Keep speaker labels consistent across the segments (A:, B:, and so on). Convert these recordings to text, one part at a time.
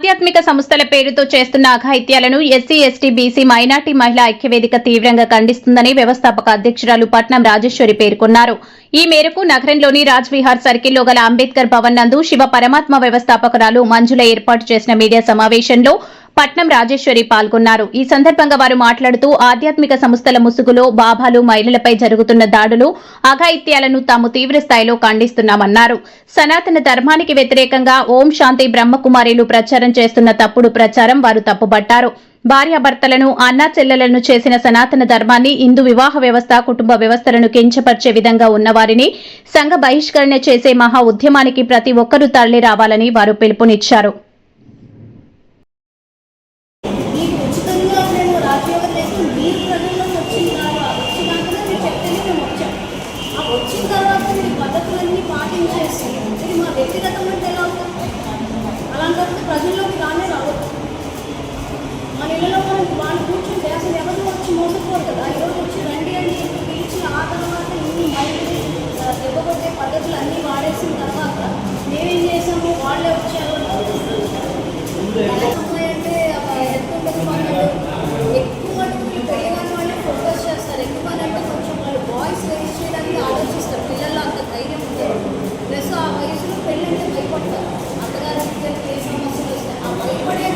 A: ఆధ్యాత్మిక సంస్థల పేరుతో చేస్తున్న అఘాయిత్యాలను ఎస్సీ ఎస్టీ బీసీ మైనార్టీ మహిళా ఐక్యవేదిక తీవ్రంగా ఖండిస్తుందని వ్యవస్థాపక అధ్యక్షురాలు పట్నం రాజేశ్వరి పేర్కొన్నారు. ఈ మేరకు నగరంలోని రాజ్ విహార్ సర్కిల్లో గల అంబేద్కర్ భవన్ నందు శివ పరమాత్మ వ్యవస్థాపకురాలు మంజుల ఏర్పాటు చేసిన మీడియా సమావేశంలో పట్నం రాజేశ్వరి పాల్గొన్నారు. ఈ సందర్భంగా వారు మాట్లాడుతూ ఆధ్యాత్మిక సంస్థల ముసుగులో బాబాలు మహిళలపై జరుగుతున్న దాడులు అఘాయిత్యాలను తాము తీవ్ర స్థాయిలో ఖండిస్తున్నామన్నారు. సనాతన ధర్మానికి వ్యతిరేకంగా ఓం శాంతి బ్రహ్మకుమారిలు ప్రచారం చేస్తున్న తప్పుడు ప్రచారం వారు తప్పుబట్టారు. భార్యాభర్తలను అన్నా చెల్లెలను చేసిన సనాతన ధర్మాన్ని హిందూ వివాహ వ్యవస్థ కుటుంబ వ్యవస్థలను కించపరిచే విధంగా ఉన్నవారిని సంఘ బహిష్కరణ చేసే మహా ఉద్యమానికి ప్రతి ఒక్కరూ తరలి రావాలని వారు పిలుపునిచ్చారు.
B: మీరు ప్రజల్లోకి వచ్చిన తర్వాత వచ్చినాకనే మీరు చెప్తేనే మేము వచ్చాం ఆ వచ్చిన తర్వాత మీరు పద్ధతులన్నీ పాటించేసి ఇది మా వ్యక్తిగతం ఎలా అవుతుంది అలాంటప్పుడు ప్రజల్లోకి రానే రావద్దు మన ఇళ్ళలో మనం వాళ్ళు కూర్చుంటే అసలు ఎవరు వచ్చి మోసపోరు కదా? ఈరోజు వచ్చి రండి అని చెప్పి పిలిచి ఆ తర్వాత ఇన్ని మైండ్ దెబ్బకొట్టే పద్ధతులు అన్నీ ప్లస్ ఆ వయసులో పెళ్ళి అంటే భయపడతారు. అత్తగారు ఏ సమస్యలు వస్తాయి ఆ భయపడే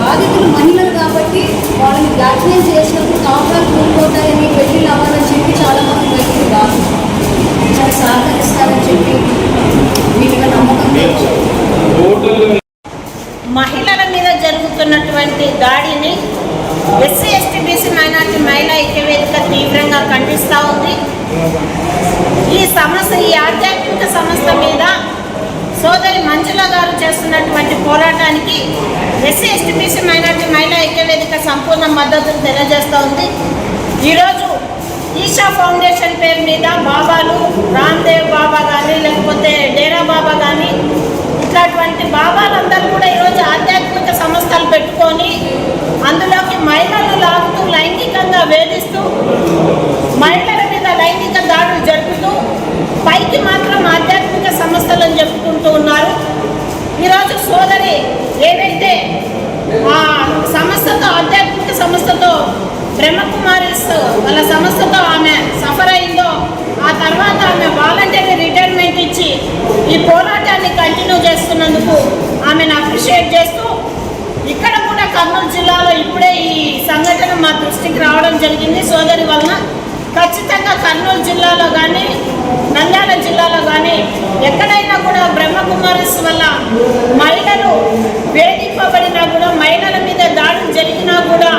B: బాధితులు మహిళలు కాబట్టి వాళ్ళని బ్లాక్మెయిల్ చేసినప్పుడు కాపురాలు కూలిపోతాయని పెళ్ళి అవ్వాలని చెప్పి చాలా మంది వ్యక్తులు కాదు చాలా సహకరిస్తారని చెప్పి మీద నమ్మకం
C: మహిళల మీద జరుగుతున్నటువంటి దాడిని ఎస్సీ ఎస్టీ బీసీ మైనార్టీ మహిళా ఐక్యవేదిక తీవ్రంగా ఖండిస్తూ ఉంది. ఈ సమస్య ఈ ఆధ్యాత్మిక సంస్థ మీద సోదరి మంజుల గారు చేస్తున్నటువంటి పోరాటానికి ఎస్సీ ఎస్టీ బీసీ మైనార్టీ మహిళా ఐక్యవేదిక సంపూర్ణ మద్దతును తెలియజేస్తూ ఉంది. ఈరోజు ఈషా ఫౌండేషన్ పేరు మీద బాబాలు రామ్దేవ్ బాబా కానీ లేకపోతే డేరా బాబా కానీ ఇట్లాంటి బాబాలందరూ కూడా ఈరోజు ఆధ్యాత్మిక సంస్థలు పెట్టుకొని అందులోకి మహిళలు లాగుతూ లైంగికంగా వేధిస్తూ మహిళల మీద లైంగిక దాడులు జరుపుతూ పైకి మాత్రం ఆధ్యాత్మిక సంస్థలను చెప్పుకుంటూ ఉన్నారు. ఈరోజు సోదరి ఏదైతే ఆ సంస్థతో ఆధ్యాత్మిక సంస్థతో బ్రహ్మకుమారిస్ వాళ్ళ సంస్థతో ఆమె సఫర్ అయిందో ఆ తర్వాత ఆమె వాలంటీర్ ఇప్పుడే ఈ సంఘటన మా దృష్టికి రావడం జరిగింది. సోదరి వలన ఖచ్చితంగా కర్నూలు జిల్లాలో కానీ నంద్యాల జిల్లాలో కానీ ఎక్కడైనా కూడా బ్రహ్మకుమారిస్ వల్ల మహిళలు వేధింపబడినా కూడా మహిళల మీద దాడులు జరిగినా కూడా